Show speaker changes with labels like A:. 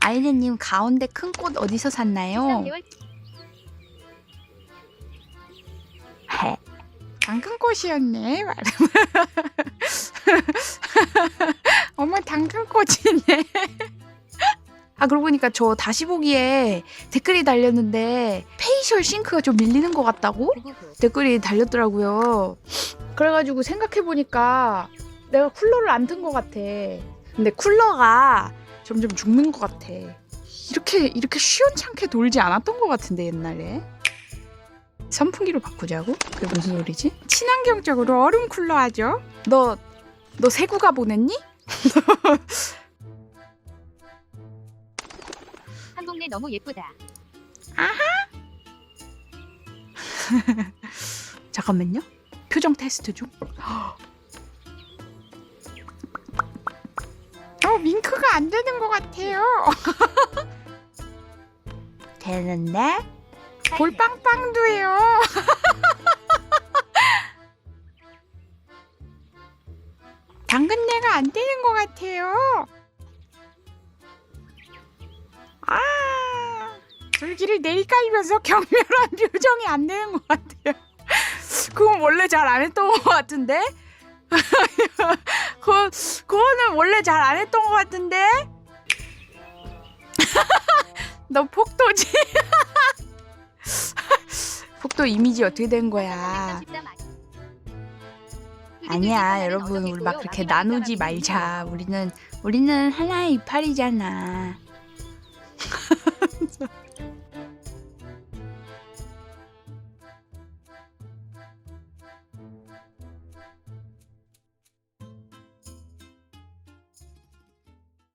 A: 아이네님 가운데 큰 꽃 어디서 샀나요?
B: 3개월
A: 헤. 당근꽃이었네. 어머 당근꽃이네. 아 그러고 보니까 저 다시 보기에 댓글이 달렸는데 페이셜 싱크가 좀 밀리는 것 같다고
B: 999
A: 댓글이 달렸더라고요. 그래가지고 생각해 보니까 내가 쿨러를 안 튼 것 같아. 근데 쿨러가 점점 죽는 것 같아. 이렇게 이렇게 시원찮게 돌지 않았던 것 같은데 옛날에. 선풍기로 바꾸자고? 그게 무슨 소리지? 친환경적으로 얼음 쿨러 하죠. 너, 너 세구가 보냈니?
B: 한국내 너무 예쁘다.
A: 잠깐만요. 표정 테스트 중. 어, 윙크가 안 되는 것 같아요. 되는데? 볼빵빵도 해요. 당근내가 안 되는 것 같아요. 아, 줄기를 내리깔면서 경멸한 표정이 안 되는 것 같아요. 그건 원래 잘 안 했던 것 같은데? 그, 그거는 원래 잘 안 했던 것 같은데? 너 폭도지? 폭도 이미지 어떻게 된 거야? 아니야 여러분 우리 막 그렇게 나누지 말자 우리는 우리는 하나의 이파리잖아